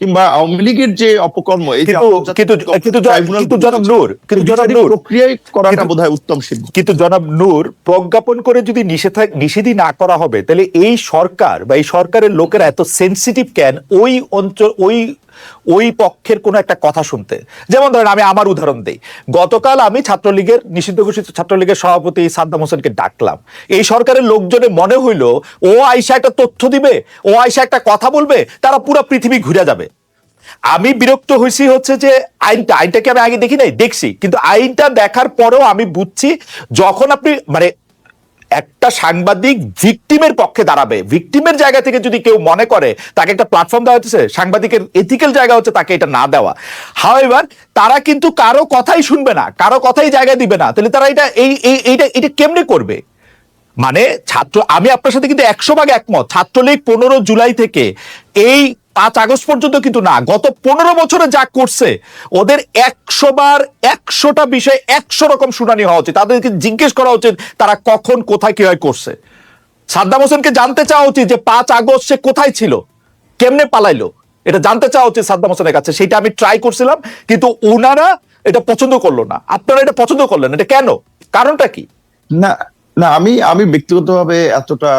কিংবা আওয়ামী লীগের যে অপকর্ম প্রক্রিয়ায় করাটা বোধহয় উত্তম কিন্তু জনাব নূর প্রজ্ঞাপন করে যদি নিষেধা নিষেধই না করা হবে তাহলে এই সরকার বা এই সরকারের লোকেরা এত সেন্সিটিভ কেন? ওই অঞ্চল ওই ওই পক্ষের কোনো একটা কথা শুনতে। যেমন ধরেন আমি আমার উদাহরণ দিই। গতকাল আমি ছাত্রলীগের, নিষিদ্ধ ঘোষিত ছাত্রলীগের সভাপতি সাদ্দাম হোসেনকে ডাকলাম। এই সরকারের লোকজনে মনে হইল, ও আইসা একটা তথ্য দিবে, ও আইসা একটা কথা বলবে, তারা পুরো পৃথিবী ঘুরে যাবে। আমি বিরক্ত হয়েছি হচ্ছে যে আইনটা, আইনটাকে আমি আগে দেখি নাই, দেখছি। কিন্তু আইনটা দেখার পরেও আমি বুঝছি, যখন আপনি মানে একটা সাংবাদিক ভিকটিমের পক্ষে দাঁড়াবে। ভিকটিমের জায়গা থেকে যদি কেউ মনে করে, তাকে একটা প্ল্যাটফর্ম দেওয়া হচ্ছে সাংবাদিকের এথিক্যাল জায়গা হচ্ছে তাকে এটা না দেওয়া। হাওয়েভার তারা কিন্তু কারও কথাই শুনবে না, কারও কথাই জায়গা দিবে না। তাহলে তারা এটা, এই, এই- এইটা, এটা কেমনে করবে? মানে ছাত্র, আমি আপনার সাথে কিন্তু একশো ভাগ একমত, ছাত্রলীগ পনেরো জুলাই থেকে এই পাঁচ আগস্ট পর্যন্ত কিন্তু না, গত পনেরো বছরে যা করছে, ওদের একশো বার একশোটা বিষয়ে একশো রকম শুনানি হওয়া উচিত। তাদেরকে জিজ্ঞেস করা উচিত, তারা কখন, কোথায়, কীভাবে করছে। সাদ্দাম হোসেনকে জানতে চাওয়া উচিত যে পাঁচ আগস্ট সে কোথায় ছিল, কেমনে পালাইলো। এটা জানতে চাওয়া উচিত সাদ্দাম হোসেনের কাছে। সেটা আমি ট্রাই করছিলাম, কিন্তু ওনারা এটা পছন্দ করল না। আপনারা এটা পছন্দ করলেন এটা কেন? কারণটা কি? না না, আমি আমি ব্যক্তিগতভাবে এতটা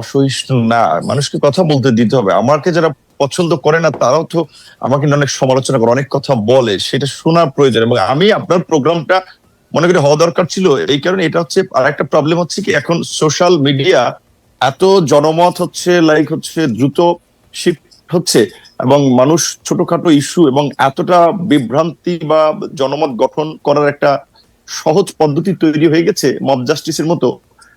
অসহিষ্ণু না। মানুষকে কথা বলতে দিতে হবে। আমাকে যারা পছন্দ করে না, তারাও তো আমাকে অনেক সমালোচনা করে, অনেক কথা বলে, সেটা শোনার প্রয়োজন। এবং আমি আপনার প্রোগ্রামটা মনে করি হওয়া দরকার ছিল, এই কারণে এটা হচ্ছে আর একটা প্রবলেম হচ্ছে কি, এখন সোশ্যাল মিডিয়া এত জনমত হচ্ছে লাইক হচ্ছে, দ্রুত শিফট হচ্ছে, এবং মানুষ ছোটখাটো ইস্যু এবং এতটা বিভ্রান্তি বা জনমত গঠন করার একটা সহজ পদ্ধতি তৈরি হয়ে গেছে মব জাস্টিসের মতো।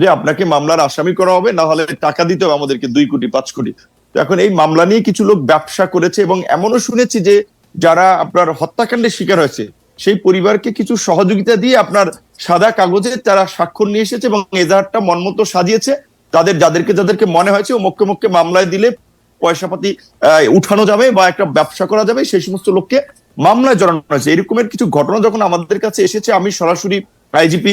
যে আপনাকে মামলার আসামি করা হবে, না হলে টাকা দিতে হবে আমাদেরকে দুই কোটি, পাঁচ কোটি। তো এখন এই মামলা নিয়ে কিছু লোক ব্যবসা করেছে এবং এমনও শুনেছি যে যারা আপনার হত্যাকাণ্ডের শিকার হয়েছে, সেই পরিবারকে কিছু সহযোগিতা দিয়ে আপনার সাদা কাগজে তারা স্বাক্ষর নিয়ে এসেছে এবং এজাহারটা মনমতো সাজিয়েছে। তাদের, যাদেরকে যাদেরকে মনে হয়েছে ও মক্কে মক্কে মামলায় দিলে পয়সাপাতি উঠানো যাবে বা একটা ব্যবসা করা যাবে, সেই সমস্ত লোককে মামলায় জড়ানো হয়েছে। এরকমের কিছু ঘটনা যখন আমাদের কাছে এসেছে, আমি সরাসরি আইজিপি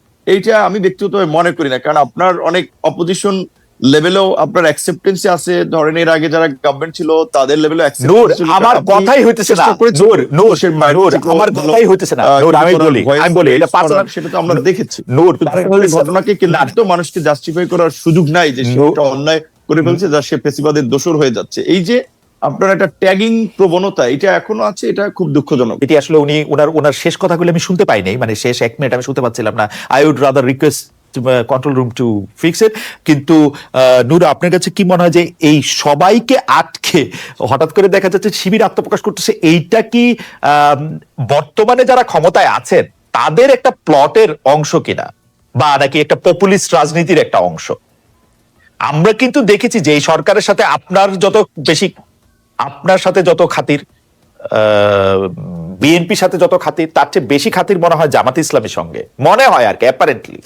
এইটা আমি ব্যক্তিগতভাবে মনে করি না কারণ আপনার অনেক অপোজিশন লেভেলেও আপনার অ্যাকসেপ্টেন্সি আছে। ধরেন এর আগে যারা গভর্নমেন্ট ছিল তাদের লেভেলেও নূর আমার কথাই হইতেছে না। নূর নূর নূর আমার কথাই হইতেছে না। নূর আমি বলি আমি বলি এটা পার্সোনাল সেটা তো আমরা দেখেছি। নূর ঘটনাকে কিন্তু মানুষকে জাস্টিফাই করার সুযোগ নাই যে সে No. একটা অন্যায় করে ফেলছে যা সে ফেসিবাদের দোষর হয়ে যাচ্ছে। এই যে আপনার একটা ট্যাগিং প্রবণতা এটা এখনও আছে? এটা খুব দুঃখজনক। এটি আসলে উনি ওনার ওনার শেষ কথাগুলো আমি শুনতে পাই নাই। মানে শেষ এক মিনিট আমি শুনতে পাচ্ছিলাম না। I would rather request control room to fix it কিন্তু আহ, নূর আপনার কাছে কি মনে হয় যে এই সবাইকে আটকে হঠাৎ করে দেখা যাচ্ছে শিবির আত্মপ্রকাশ করতেছে? এইটা কি বর্তমানে যারা ক্ষমতায় আছেন তাদের একটা প্লটের অংশ কিনা? বা নাকি একটা পপুলিস্ট রাজনীতির একটা অংশ? আমরা কিন্তু দেখেছি যে এই সরকারের সাথে আপনার যত বেশি আপনার সাথে যত খাতির বিএনপির সাথে যত খাতির তার চেয়ে বেশি খাতির মনে হয় জামাত ইসলামের সঙ্গে। মনে হয় আর কি অ্যাপারেন্টলি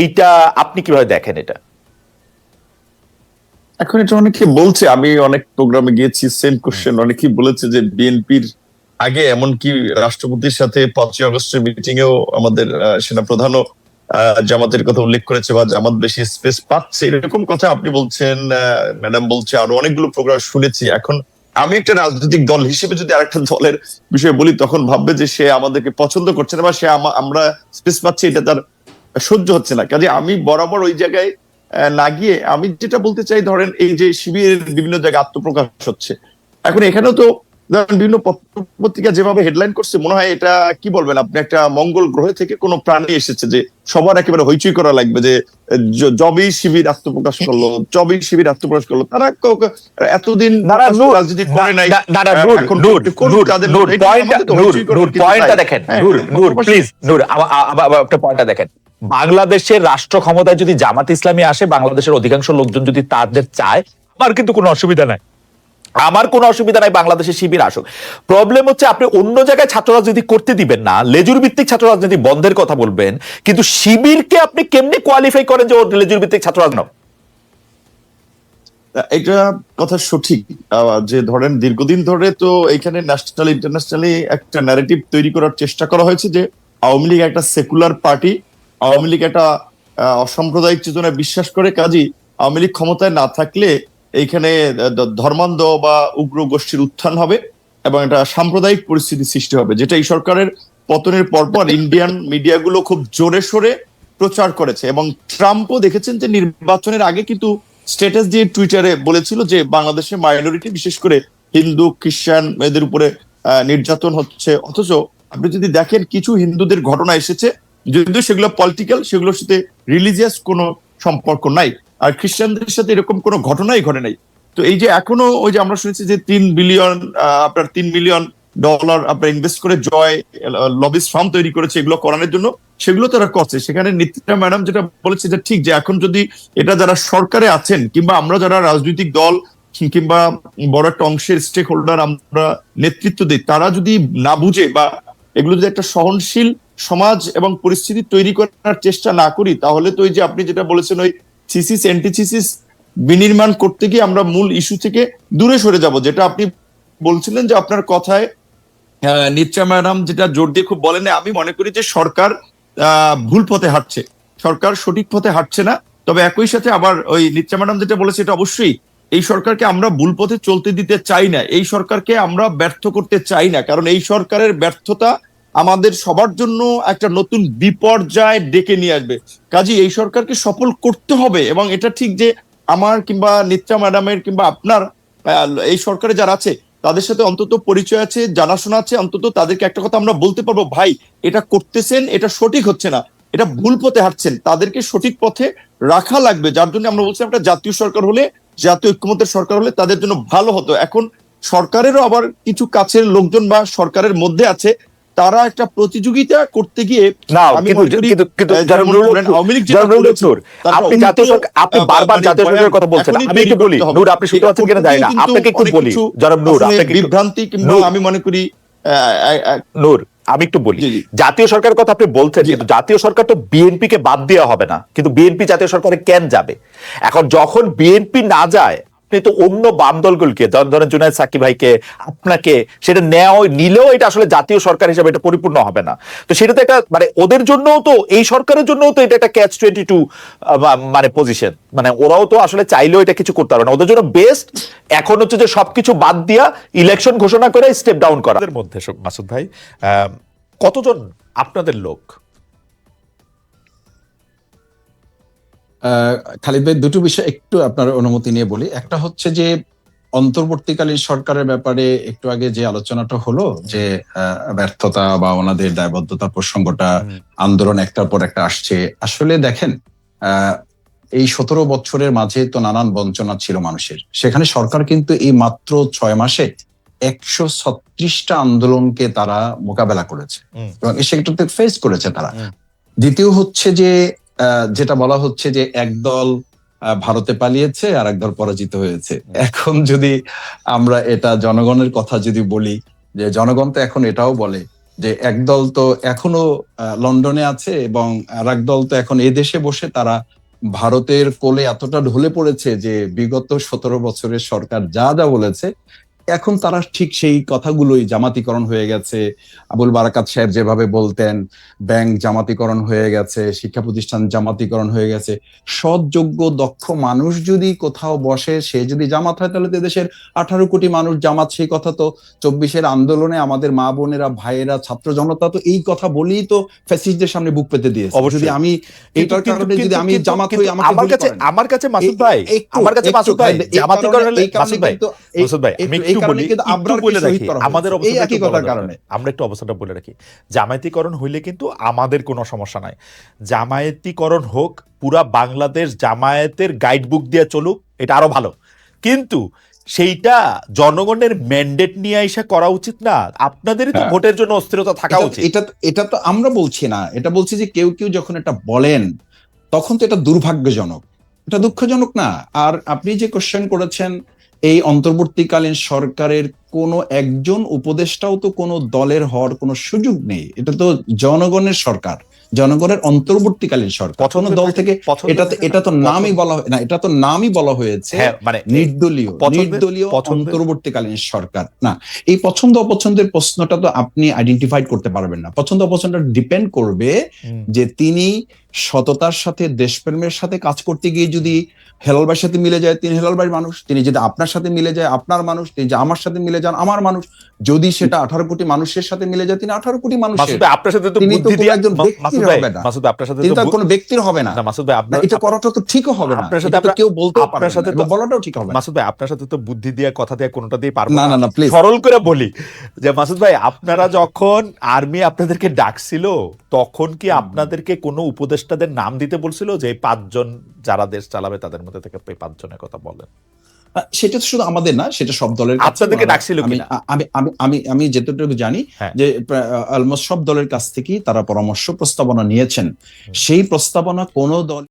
এইটা আপনি কীভাবে দেখেন এটা? এখন এটা অনেকে বলছে আমি অনেক প্রোগ্রামে গিয়েছি সেম কোশ্চেন অনেকেই বলেছে যে বিএনপির আগে এমনকি রাষ্ট্রপতির সাথে পাঁচই আগস্টের মিটিং এও আমাদের সেনা প্রধানও জামাতের কথা উল্লেখ করেছে বা জামাত বেশি স্পেস পাচ্ছে। এরকম কথা আপনি বলছেন ম্যাডাম বলছে আরও অনেকগুলো প্রোগ্রাম শুনেছি। এখন আমি একটা রাজনৈতিক দল হিসেবে যদি আরেকটা দলের বিষয়ে বলি, তখন ভাববে যে সে আমাদেরকে পছন্দ করছে না বা সে আমা- আমরা স্পেস পাচ্ছি, এটা তার সহ্য হচ্ছে না। কাজে আমি বরাবর ওই জায়গায় না গিয়ে আমি যেটা বলতে চাই, ধরেন এই যে শিবিরের বিভিন্ন জায়গায় আত্মপ্রকাশ হচ্ছে। এখন এখানেও তো ধরেন বিভিন্ন পত্র- পত্রিকা যেভাবে হেডলাইন করছে মনে হয় এটা কি বলবেন? আপনি একটা মঙ্গল গ্রহে থেকে কোনো প্রাণী এসেছে যে সবার একেবারে হইচই করা লাগবে যে জবি শিবির আত্মপ্রকাশ করল জবি শিবির আত্মপ্রকাশ করল। তারা এতদিন রাজনীতি করে নাই। পয়েন্টটা-। দেখেন, হ্যাঁ, প্লিজ, পয়েন্টটা দেখেন। বাংলাদেশের রাষ্ট্র ক্ষমতায় যদি জামাত ইসলামী আসে বাংলাদেশের অধিকাংশ লোকজন যদি তাদের চায় আমার কিন্তু কোনো অসুবিধা নাই। আমার কোনো অসুবিধা নাই, বাংলাদেশের শিবির আসুক। প্রবলেম হচ্ছে আপনি অন্য জায়গায় ছাত্র রাজনীতি করতে দিবেন না লেজুর ভিত্তিক ছাত্র রাজনীতি বন্ধের কথা বলবেন, কিন্তু শিবিরকে আপনি কেমনে কোয়ালিফাই করেন যে ওর লেজুর ভিত্তিক ছাত্র রাজনীতি এটা কথা সঠিক। যে ধরেন দীর্ঘদিন ধরে তো এখানে ন্যাশনাল ইন্টারন্যাশনালি একটা ন্যারেটিভ তৈরি করার চেষ্টা করা হয়েছে যে আওয়ামী লীগ একটা সেকুলার পার্টি আওয়ামী লীগ একটা অসাম্প্রদায়িক চেতনায় বিশ্বাস করে। কাজী, আওয়ামী লীগ ক্ষমতায় না থাকলে এইখানে ধর্মান্ধ বা উগ্র গোষ্ঠীর উত্থান হবে এবং একটা সাম্প্রদায়িক পরিস্থিতি সৃষ্টি হবে, যেটা এই সরকারের পতনের পরপর ইন্ডিয়ান মিডিয়াগুলো খুব জোরে সোরে প্রচার করেছে। এবং ট্রাম্পও দেখেছেন যে নির্বাচনের আগে কিন্তু স্ট্যাটাস দিয়ে টুইটারে বলেছিল যে বাংলাদেশে মাইনরিটি বিশেষ করে হিন্দু, খ্রিস্টান এদের উপরে নির্যাতন হচ্ছে। অথচ আপনি যদি দেখেন কিছু হিন্দুদের ঘটনা এসেছে, যদিও সেগুলো পলিটিক্যাল সেগুলোর সাথে রিলিজিয়াস কোনো সম্পর্ক নাই। আর খ্রিস্টানদের সাথে এরকম কোনো ঘটনাই ঘটে নাই। তো এই যে এখনও ওই যে আমরা শুনেছি যে তিন বিলিয়ন আপনার তিন মিলিয়ন ডলার আপনার ইনভেস্ট করে জয় লবিস ফার্ম তৈরি করেছে এগুলো করানোর জন্য, সেগুলো তারা করছে। সেখানে নিত্যা ম্যাডাম যেটা বলেছে যে ঠিক যে এখন যদি এটা যারা সরকারে আছেন কিংবা আমরা যারা রাজনৈতিক দল কিংবা বড় একটা অংশের স্টেক হোল্ডার আমরা নেতৃত্ব দিই, তারা যদি না বুঝে বা এগুলো যদি একটা সহনশীল সমাজ এবং পরিস্থিতি তৈরি করার চেষ্টা না করি, তাহলে তো ওই যে আপনি যেটা বলেছেন ওই থিসিস অ্যান্টিথিসিস বিনির্মাণ করতে গিয়ে আমরা মূল ইস্যু থেকে দূরে সরে যাব, যেটা আপনি বলছিলেন যে আপনার কথায় নিচ্চা ম্যাডাম যেটা জোর দিয়ে খুব বলেন আমি মনে করি যে সরকার ভুল পথে হাঁটছে। সরকার সঠিক পথে হাঁটছে না, তবে একই সাথে আবার ওই নিচ্চা ম্যাডাম যেটা বলেছে এটা অবশ্যই, এই সরকারকে আমরা ভুল পথে চলতে দিতে চাই না, এই সরকারকে আমরা ব্যর্থ করতে চাই না, কারণ এই সরকারের ব্যর্থতা আমাদের সবার জন্য একটা নতুন বিপর্যয় ডেকে নিয়ে আসবে। কাজে এই সরকারকে সফল করতে হবে এবং এটা ঠিক যে আমার কিংবা নিত্রা ম্যাডামের কিংবা আপনার এই সরকারে যারা আছে, তাদের সাথে অন্তত পরিচয় আছে, জানাশোনা আছে, অন্তত তাদেরকে একটা কথা আমরা বলতে পারব, ভাই, এটা করতেছেন, এটা সঠিক হচ্ছে না। এটা ভুল পথে হাঁটছেন। তাদেরকে সঠিক পথে রাখা লাগবে। যার জন্য আমরা বলছি একটা জাতীয় সরকার হলে, জাতীয় ঐক্যমতের সরকার হলে তাদের জন্য ভালো হতো। এখন সরকারেরও আবার কিছু কাছের লোকজন বা সরকারের মধ্যে আছে তারা একটা প্রতিযোগিতা করতে গিয়ে না কিন্তু কিন্তু আপনি জাতীয় আপনি বারবার মানে জাতীয় সরকারের কথা বলছেন আমি একটু বলি নূর আপনি শুনতে পাচ্ছেন কিনা জানি না। আপনাকে একটু বলি যারা নূর আপনাকে বিভ্রান্তি কিংবা আমি মনে করি নূর আমি একটু বলি। জাতীয় সরকারের কথা আপনি বলছেন। কিন্তু জাতীয় সরকার তো বিএনপি কে বাদ দেওয়া হবে না। কিন্তু বিএনপি জাতীয় সরকারে কেন যাবে? এখন যখন বিএনপি না যায় আপনি তো অন্য বাম দলগুলোকে ধরেন জুনায়দ সাকি ভাইকে আপনাকে সেটা নেওয়া নিলেও এটা আসলে জাতীয় সরকার হিসেবে এটা পরিপূর্ণ হবে না। তো সেটা তো একটা মানে ওদের জন্যও তো, এই সরকারের জন্যও তো এটা একটা ক্যাচ টোয়েন্টি টু মানে পজিশন মানে ওরাও তো আসলে চাইলেও এটা কিছু করতে পারবে না। ওদের জন্য বেস্ট এখন হচ্ছে যে সবকিছু বাদ দিয়া ইলেকশন ঘোষণা করে স্টেপ ডাউন করা। মধ্যে, মাসুদ ভাই কতজন আপনাদের লোক খালিদ ভাই দুটো বিষয় একটু আপনার অনুমতি নিয়ে বলি। একটা হচ্ছে যে অন্তর্বর্তীকালীন সরকারের ব্যাপারে একটু আগে যে আলোচনাটা হলো যে ব্যর্থতা বা ওনাদের দায়বদ্ধতা প্রসঙ্গটা আন্দোলন একটার পর একটা আসছে। আসলে দেখেন আহ, এই সতেরো বছরের মাঝে তো নানান বঞ্চনা ছিল মানুষের। সেখানে সরকার কিন্তু এই মাত্র ছয় মাসে একশো ছত্রিশটা আন্দোলনকে তারা মোকাবেলা করেছে। এবং সেটাতে ফেস করেছে তারা। দ্বিতীয় হচ্ছে যে যেটা বলা হচ্ছে যে একদল ভারতে পালিয়েছে আর একদল পরাজিত হয়েছে। এখন যদি আমরা এটা জনগণের কথা যদি বলি, যে জনগণ তো এখন এটাও বলে যে একদল তো এখনও লন্ডনে আছে এবং আর দল তো এখন এই দেশে বসে তারা ভারতের কোলে এতটা ঢলে পড়েছে যে বিগত সতেরো বছরের সরকার যা যা বলেছে এখন তারা ঠিক সেই কথাগুলোই জামাতিকরণ হয়ে গেছে। আবুল বারাকাত সাহেব যেভাবে বলতেন ব্যাংক জামাতিকরণ হয়ে গেছে শিক্ষা প্রতিষ্ঠান জামাতিকরণ হয়ে গেছে। সৎ যোগ্য দক্ষ মানুষ যদি কোথাও বসে সে যদি জামাত হয় তাহলে তো দেশের আঠারো কোটি মানুষ জামাত সেই কথা তো চব্বিশের আন্দোলনে আমাদের মা বোনেরা ভাইয়েরা ছাত্র জনতা তো এই কথা বলেই তো ফ্যাসিস্টদের সামনে বুক পেতে দিয়েছে। অবশ্যই। যদি আমি এটার কারণে যদি আমি জামাত হই আমার কাছে আমার কাছে মাসুদ ভাই আমার কাছে মাসুদ ভাই জামাতিকরণ মাসুদ ভাই মাসুদ ভাই আমি একটু- একটু এই কারণে বলি একটু বলে রাখি আমাদের হয়েছে। একই কথার কারণে। আমরা একটু অবস্থাটা বলে রাখি। জামায়াতিকরণ হইলে কিন্তু আমাদের কোনো সমস্যা নাই। জামায়াতিকরণ হোক পুরা বাংলাদেশ জামায়াতের গাইড বুক দিয়ে চলুক এটা আরও ভালো। কিন্তু সেইটা জনগণের ম্যান্ডেট নিয়ে এসে করা উচিত না। আপনাদেরই তো হ্যাঁ। ভোটের জন্য অস্থিরতা থাকা উচিত। এটা এটা তো আমরা বলছি না। এটা বলছি যে কেউ কেউ যখন এটা বলেন তখন তো এটা দুর্ভাগ্যজনক। এটা দুঃখজনক না। আর আপনি যে কোশ্চেন করেছেন এই অন্তর্বর্তীকালীন সরকারের কোনো একজন উপদেষ্টাও তো কোনো দলের হওয়ার কোনো সুযোগ নেই। এটা তো জনগণের সরকার জনগণের অন্তর্বর্তীকালীন সরকার। কোনো দল থেকে এটা তো এটা তো নামই বলা হয়- না এটা তো নামই বলা হয়েছে হ্যাঁ মানে নির্দলীয়। নির্দলীয় অন্তর্বর্তীকালীন সরকার। না এই পছন্দ অপছন্দের প্রশ্নটা তো আপনি আইডেন্টিফাইড করতে পারবেন না। পছন্দ অপছন্দ ডিপেন্ড করবে যে তিনি সততার সাথে দেশপ্রেমের সাথে কাজ করতে গিয়ে যদি হেলাল ভাইয়ের সাথে মিলে যায় তিনি হেলাল ভাইয়ের মানুষ তিনি যদি আপনার সাথে মিলে যায় আপনার মানুষ তিনি যে আমার সাথে মিলে যান আমার মানুষ যদি সেটা আঠারো কোটি মানুষের সাথে মিলে যায় তিনি আঠারো কোটি ভাই আপনার সাথে তিনি তো একজন ব্যক্তির হবে না। আপনার সাথে তিনি কোনো ব্যক্তির হবে না। মাসুদ ভাই আপনার এটা করাটা তো ঠিকও হবে না। আপনার সাথে কেউ বলতে আপনার সাথে তো- বলাটাও ঠিক হবে মাসুদ ভাই আপনার সাথে তো বুদ্ধি দিয়ে কথা দিয়ে কোনোটা দিয়ে পারব না না। না প্লিজ সরল করে বলি যে মাসুদ ভাই আপনারা যখন আর্মি আপনাদেরকে ডাকছিল তখন কি আপনাদেরকে কোনো উপদেষ্টাদের নাম দিতে বলছিল যে এই পাঁচজন যারা দেশ চালাবে তাদের মধ্যে থেকে এই পাঁচজনের কথা বলেন। সেটা তো শুধু আমাদের না সেটা সব দলের আপনাদেরকে ডাকছিল আমি আমি আমি আমি আমি যেটুকু জানি হ্যাঁ। যে অলমোস্ট সব দলের কাছ থেকেই তারা পরামর্শ প্রস্তাবনা নিয়েছেন। সেই প্রস্তাবনা কোন দল